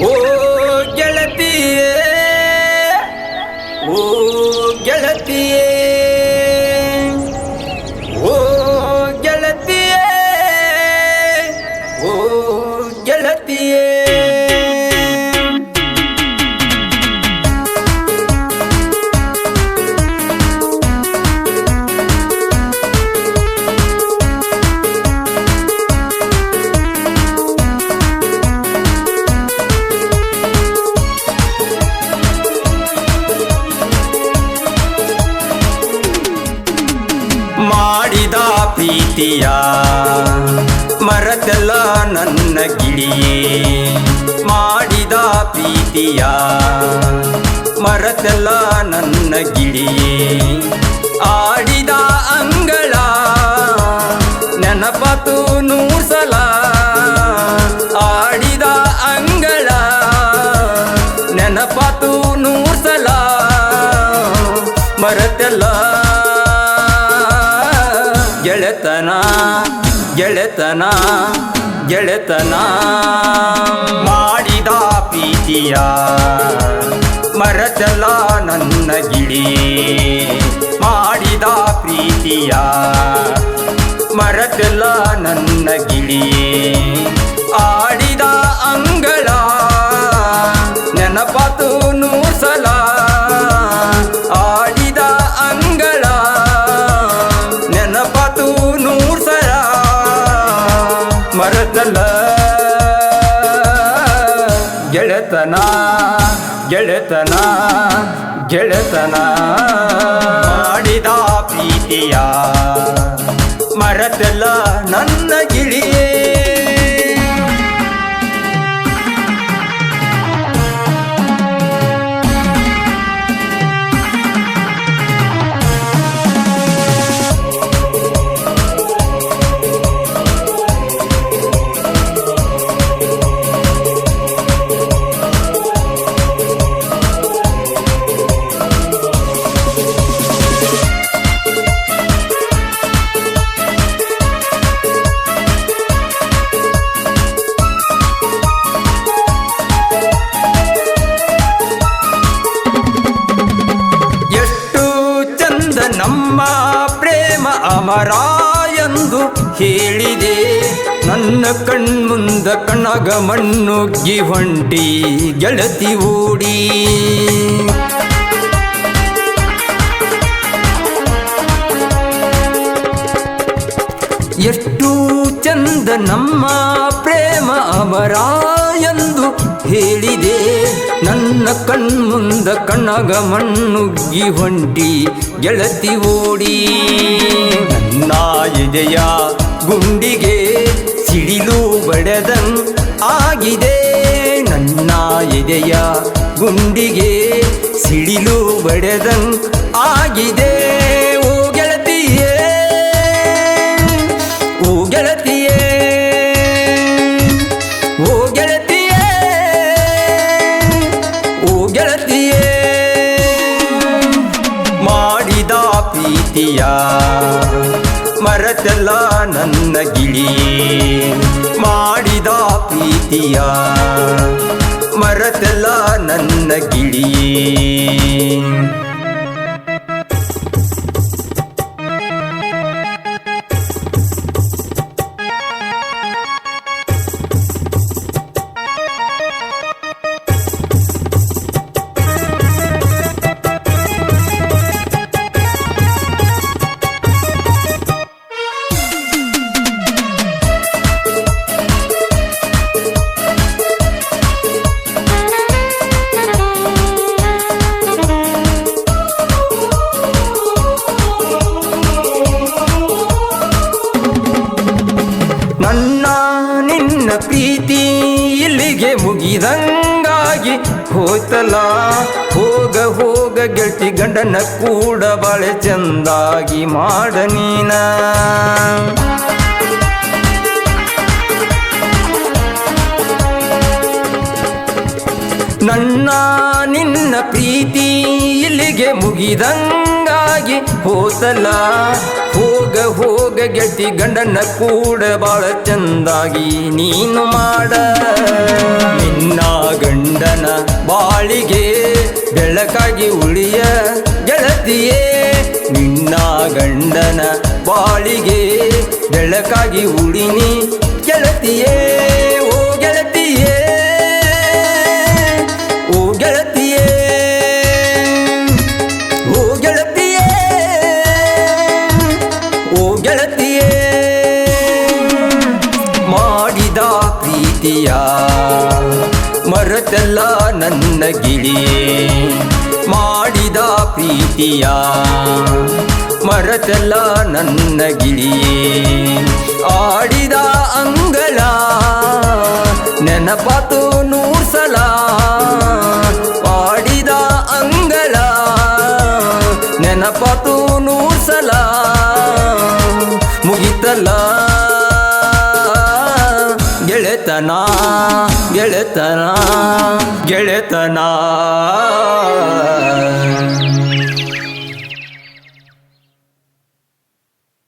ಓ ಗೆಳತಿಯೇ ಓ ಗೆಳತಿಯೇ. ಪ್ರೀತಿಯ ಮರತೆಲ್ಲ ನನ್ನ ಗಿಳಿಯೇ. ಮಾಡಿದ ಪ್ರೀತಿಯ ಮರತೆಲ್ಲ ನನ್ನ ಗಿಳಿಯೇ. ಆಡಿದ ಅಂಗಳ ನೆನಪತು ನೂರ್ಸಲ. ಗೆಳೆತನ ಗೆಳೆತನ ಗೆಳೆತನ. ಮಾಡಿದ ಪ್ರೀತಿಯ ಮರಚಲ ನನ್ನ ಗಿಳಿ. ಮಾಡಿದ ಪ್ರೀತಿಯ ಮರಚಲ ನನ್ನ ಗಿಳಿ. ಆಡಿದ ಅಂಗಳ ಮರತಲ ಗೆಳೆತನ ಗೆಳೆತನ ಗೆಳೆತನ. ಮಾಡಿದ ಪ್ರೀತಿಯ ಮರತಲ್ಲ ನನ್ನ ಗಿಳಿಯೇ. ಅಮರ ಎಂದು ಹೇಳಿದೆ ನನ್ನ ಕಣ್ಮುಂದ ಕಣಗ ಮಣ್ಣುಗ್ಗಿ ಹೊಂಟಿ ಗೆಳತಿ ಓಡಿ ಎಷ್ಟು ಚಂದ ನಮ್ಮ ಪ್ರೇಮ ಅಮರ ಎಂದು ಹೇಳಿದೆ. ನನ್ನ ಕಣ್ಮುಂದ ಕಣ್ಣಗ ಮಣ್ಣುಗ್ಗಿ ಹೊಂಟಿ ಗೆಳತಿ ಓಡಿ. ನನ್ನ ಎದೆಯ ಗುಂಡಿಗೆ ಸಿಡಿಲು ಬಡದಂ ಆಗಿದೆ. ನನ್ನ ಎದೆಯ ಗುಂಡಿಗೆ ಸಿಡಿಲು ಬಡದಂ ಆಗಿದೆ. ಮರತೆಲ್ಲ ನನ್ನ ಗಿಳಿ ಮಾಡಿದ ಪ್ರೀತಿಯ ಮರೆತೆಲ್ಲ ನನ್ನ ಗಿಳಿಯೇ ಪ್ರೀತಿ ಇಲ್ಲಿಗೆ ಮುಗಿದಂಗಾಗಿ ಹೋಯ್ತಲ್ಲ ಹೋಗ ಹೋಗ, ಗೆಳ್ತಿ ಗಂಡನ ಕೂಡ ಬಾಳೆ ಚಂದಾಗಿ ಮಾಡ ನೀನ? ನನ್ನ, ನಿನ್ನ ಪ್ರೀತಿ ಇಲ್ಲಿಗೆ ಮುಗಿದಂಗಾಗಿ ಹೋತಲ್ಲ ಹೋಗ ಹೋಗ ಗೆಳತಿ ಗಂಡನ ಕೂಡ ಬಾಳ ಚಂದಾಗಿ ನೀನು ಮಾಡ. ನಿನ್ನ ಗಂಡನ ಬಾಳಿಗೆ ಬೆಳಕಾಗಿ ಉಳಿಯ ಗೆಳತಿಯೇ, ನಿನ್ನ ಗಂಡನ ಬಾಳಿಗೆ ಬೆಳಕಾಗಿ ಉಳಿನಿ ಗೆಳತಿಯೇ. ಗೆಳತಿಯೇ ಮಾಡಿದ ಪ್ರೀತಿಯ ಮರತಲ್ಲ ನನ್ನ ಗಿಳಿಯೇ ಮಾಡಿದ ಪ್ರೀತಿಯ ಮರತಲ್ಲ ನನ್ನ ಗಿಳಿಯೇ ಆಡಿದ ಅಂಗಳ ನೆನಪಾತು ಗೆಳೆತನ ಗೆಳೆತನ ಗೆಳೆತನ.